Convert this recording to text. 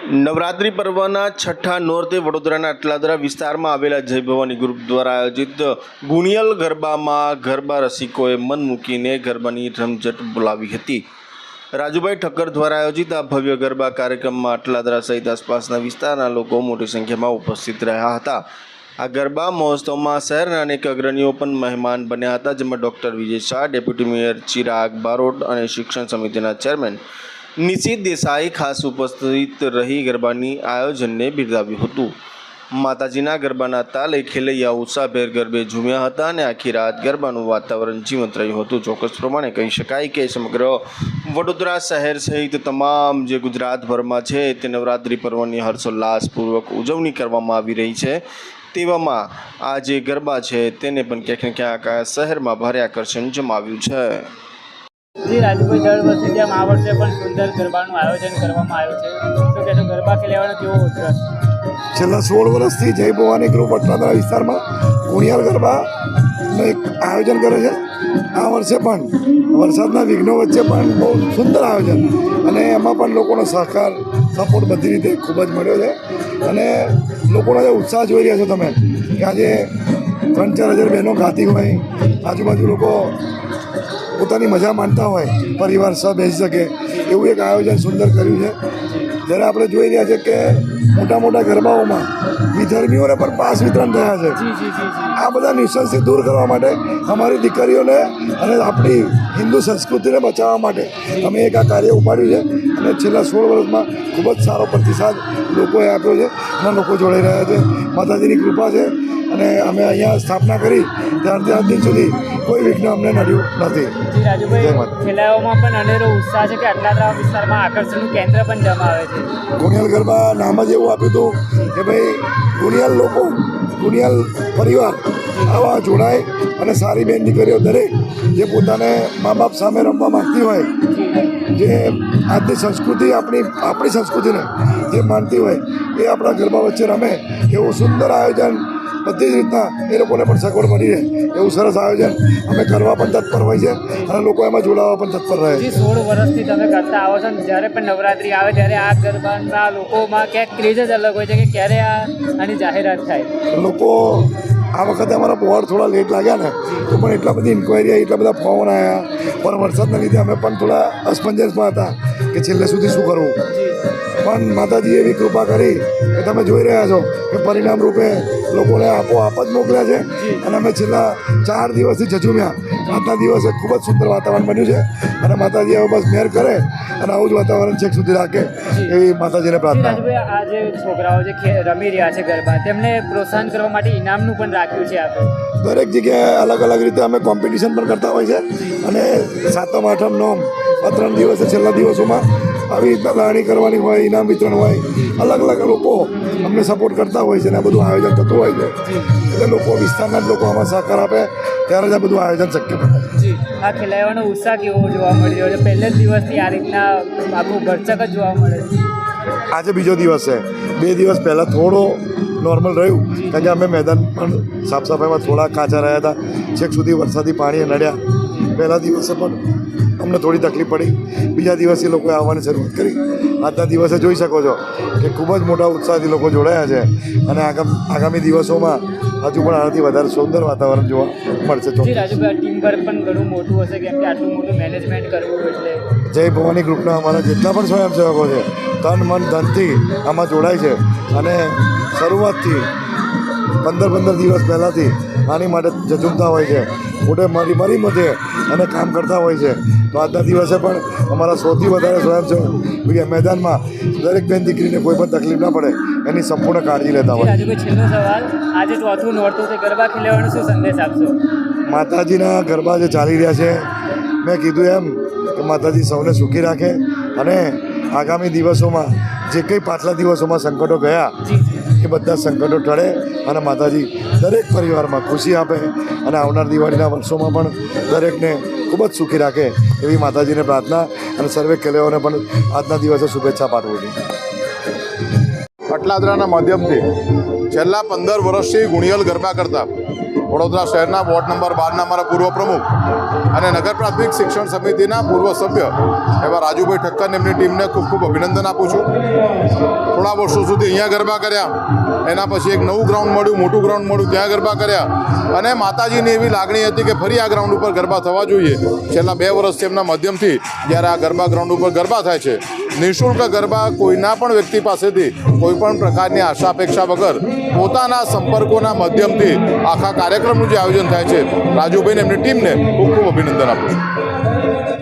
નવરાત્રિ પર્વના છઠ્ઠા નોરતે વડોદરાના અટલાદરા વિસ્તારમાં આવેલા જય ભવાની ગ્રુપ દ્વારા આયોજિત ગુણિયલ ગરબામાં ગરબા રસિકોએ મન મૂકીને ગરબાની રમઝટ બોલાવી હતી. રાજુભાઈ ઠક્કર દ્વારા આયોજિત આ ભવ્ય ગરબા કાર્યક્રમમાં અટલાદરા સહિત આસપાસના વિસ્તારના લોકો મોટી સંખ્યામાં ઉપસ્થિત રહ્યા હતા. આ ગરબા મહોત્સવમાં શહેરના અનેક અગ્રણીઓ પણ મહેમાન બન્યા હતા, જેમાં doctor Vijay Shah, deputy mayor Chirag Barot અને શિક્ષણ સમિતિના ચેરમેન નિશિત દેસાઈ ખાસ ઉપસ્થિત રહી ગરબાની આયોજનને બિરદાવ્યું હતું. માતાજીના ગરબાના તાલે ખેલૈયા ઉત્સાહભેર ગરબે ઝૂમ્યા હતા અને આખી રાત ગરબાનું વાતાવરણ જીવંત રહ્યું હતું. ચોક્કસ પ્રમાણે કહી શકાય કે સમગ્ર વડોદરા શહેર સહિત તમામ જે ગુજરાતભરમાં છે તે નવરાત્રિ પર્વની હર્ષોલ્લાસપૂર્વક ઉજવણી કરવામાં આવી રહી છે. તેવામાં આ જે ગરબા છે તેને પણ ક્યાંક ને ક્યાંક શહેરમાં ભારે આકર્ષણ જમાવ્યું છે. ગરબા છેલ્લા સોળ વર્ષથી જય ભવાની ગ્રુપ અટલાદરા વિસ્તારમાં કુણિયાર ગરબાનું એક આયોજન કરે છે. આ વર્ષે પણ વરસાદના વિઘ્નો વચ્ચે પણ બહુ સુંદર આયોજન અને એમાં પણ લોકોનો સહકાર, સપોર્ટ બધી રીતે ખૂબ જ મળ્યો છે. અને લોકોનો જે ઉત્સાહ જોઈ રહ્યા છો તમે, કે આજે ત્રણ ચાર હજાર બહેનો ગાતી હોય, આજુબાજુ લોકો પોતાની મજા માણતા હોય પરિવાર સહ બેસી શકે. એવું એક આયોજન સુંદર કર્યું છે. જ્યારે આપણે જોઈ રહ્યા છે કે મોટા મોટા ગરબાઓમાં વિધર્મીઓને પણ પાસ વિતરણ થયા છે. આ બધા ન્યુસન્સથી દૂર કરવા માટે અમારી દીકરીઓને અને આપણી હિન્દુ સંસ્કૃતિને બચાવવા માટે અમે એક આ કાર્ય ઉપાડ્યું છે. અને છેલ્લા સોળ વર્ષમાં ખૂબ જ સારો પ્રતિસાદ લોકોએ આપ્યો છે. અને લોકો જોડાઈ રહ્યા છે. માતાજીની કૃપા છે. અને અમે અહીંયા સ્થાપના કરી ત્યારથી આજ દિન સુધી કોઈ વિઘ્ન અમને નડ્યું નથી. ખેલાડીઓમાં પણ અનેરો ઉત્સાહ છે કે આટલાદરા વિસ્તારમાં આકર્ષણનું કેન્દ્ર પણ જમાવે છે ગુણિયાલ ગરબા નામ જ એવું આપ્યું હતું કે ભાઈ ગુણિયાલ લોકો ગુણિયાલ પરિવાર આવા જોડાય અને સારી બેન દીકરીઓ દરેક જે પોતાને મા બાપ સામે રમવા માંગતી હોય જે આજની સંસ્કૃતિ આપણી આપણી સંસ્કૃતિને જે માનતી હોય એ આપણા ગરબા વચ્ચે રમે એવું સુંદર આયોજન બધી જ રીતના એ લોકોને પણ સગવડ મળી રહે. એવું સરસ આયોજન અમે કરવા પણ તત્પર હોય છે અને લોકો એમાં જોડાવા પણ તત્પર રહે છે. સોળ વર્ષથી તમે કરતા આવો છો ને જ્યારે પણ નવરાત્રિ આવે ત્યારે આ ગરબાના લોકોમાં ક્યાંક ક્રેઝ જ અલગ હોય છે કે ક્યારે આ આની જાહેરાત થાય. લોકો આ વખતે અમારા બોર્ડ થોડા લેટ લાગ્યા ને તો પણ એટલા બધી ઇન્ક્વાયરી આવી એટલા બધા ફોન આવ્યા પણ વરસાદના લીધે અમે પણ થોડા અસમંજસમાં હતા. કે છેલ્લે સુધી શું કરવું? પણ માતાજી એવી કૃપા કરી કે તમે જોઈ રહ્યા છો કે પરિણામ રૂપે લોકોને આપોઆપ જ મોકલ્યા છે. અને અમે છેલ્લા ચાર દિવસથી જજુમ્યા આજના દિવસે ખૂબ જ સુંદર વાતાવરણ બન્યું છે. અને માતાજી હવે બસ મેર કરે અને આવું જ વાતાવરણ છેક સુધી રાખે એવી માતાજીને પ્રાર્થના. આ જે છોકરાઓ જે રમી રહ્યા છે ગરબા તેમને પ્રોત્સાહન કરવા માટે ઇનામનું પણ રાખ્યું છે આપણે દરેક જગ્યાએ અલગ અલગ રીતે અમે કોમ્પિટિશન પણ કરતા હોય છે. અને સાતમ આઠમ નોમ આ ત્રણ દિવસે છેલ્લા દિવસોમાં આવી રીતના દાણી કરવાની હોય ઇનામ વિતરણ હોય અલગ અલગ લોકો અમને સપોર્ટ કરતા હોય છે અને આ બધું આયોજન થતું હોય છે. એટલે લોકો વિસ્તારના જ લોકો આમાં સહકાર આપે ત્યારે જ આ બધું આયોજન શક્ય બને. આ ખેલાડીઓનો ઉત્સાહ કેવો જોવા મળ્યો? છે પહેલે જ દિવસથી આ રીતના આખું ભરચક જ જોવા મળે આજે બીજો દિવસ છે. બે દિવસ પહેલાં થોડો નોર્મલ રહ્યું કારણ કે અમે મેદાન પણ સાફ સફાઈમાં થોડા કાચા રહ્યા હતા. છેક સુધી વરસાદી પાણી નડ્યા. પહેલા દિવસે પણ અમને થોડી તકલીફ પડી. બીજા દિવસે લોકોએ આવવાની શરૂઆત કરી. આજના દિવસે જોઈ શકો છો કે ખૂબ જ મોટા ઉત્સાહથી લોકો જોડાયા છે અને આગામ આગામી દિવસોમાં હજુ પણ આનાથી વધારે સુંદર વાતાવરણ જોવા મળશે તો ટીમ વર્ક પણ ઘણું મોટું હશે કેમ કે આટલું મોટું મેનેજમેન્ટ કરવું એટલે. જય ભવાની ગ્રુપના અમારા જેટલા પણ સ્વયંસેવકો છે તન મન ધનથી આમાં જોડાય છે અને શરૂઆતથી પંદર પંદર દિવસ પહેલાંથી આની માટે જજુમતા હોય છે. મોટે મારી મારી મધે અને કામ કરતા હોય છે. તો આજના દિવસે પણ અમારા સૌથી વધારે સ્વયંસેવક મેદાનમાં દરેક બેન દીકરીને કોઈ પણ તકલીફ ના પડે એની સંપૂર્ણ કાળજી લેતા હોય. છેલ્લો સવાલ. આજે ચોથું નોરતું છે ગરબા ખેલાવાનો શું સંદેશ આપશો? માતાજીના ગરબા જે ચાલી રહ્યા છે મેં કીધું એમ કે માતાજી સૌને સુખી રાખે અને આગામી દિવસોમાં જે કંઈ પાછલા દિવસોમાં સંકટો ગયા એ બધા સંકટો ટળે અને માતાજી દરેક પરિવારમાં ખુશી આપે અને આવનાર દિવાળીના વર્ષોમાં પણ દરેકને ખૂબ જ સુખી રાખે એવી માતાજીને પ્રાર્થના અને સર્વે ખેલાડીઓને પણ આજના દિવસે શુભેચ્છા પાઠવું છું. અટલાદરાના માધ્યમથી છેલ્લા પંદર વર્ષથી ગુણિયલ ગરબા કરતા વડોદરા શહેરના વોર્ડ નંબર બારના મારા પૂર્વ પ્રમુખ અને નગર પ્રાથમિક શિક્ષણ સમિતિના પૂર્વ સભ્ય એવા રાજુભાઈ ઠક્કર એમની ટીમને ખૂબ ખૂબ અભિનંદન આપું છું. થોડા વર્ષો સુધી અહીંયા ગરબા કર્યા. એના પછી એક નવું ગ્રાઉન્ડ મળ્યું, મોટું ગ્રાઉન્ડ મળ્યું, ત્યાં ગરબા કર્યા. અને માતાજીની એવી લાગણી હતી કે ફરી આ ગ્રાઉન્ડ ઉપર ગરબા થવા જોઈએ. છેલ્લા બે વર્ષથી એમના માધ્યમથી જ્યારે આ ગરબા ગ્રાઉન્ડ ઉપર ગરબા થાય છે નિઃશુલ્ક ગરબા કોઈના પણ વ્યક્તિ પાસેથી કોઈ પણ પ્રકારની આશા, અપેક્ષા વગર પોતાના સંપર્કોના માધ્યમથી આખા કાર્યક્રમનું જે આયોજન થાય છે, રાજુભાઈને એમની ટીમને ખૂબ ખૂબ અભિનંદન આપું છું.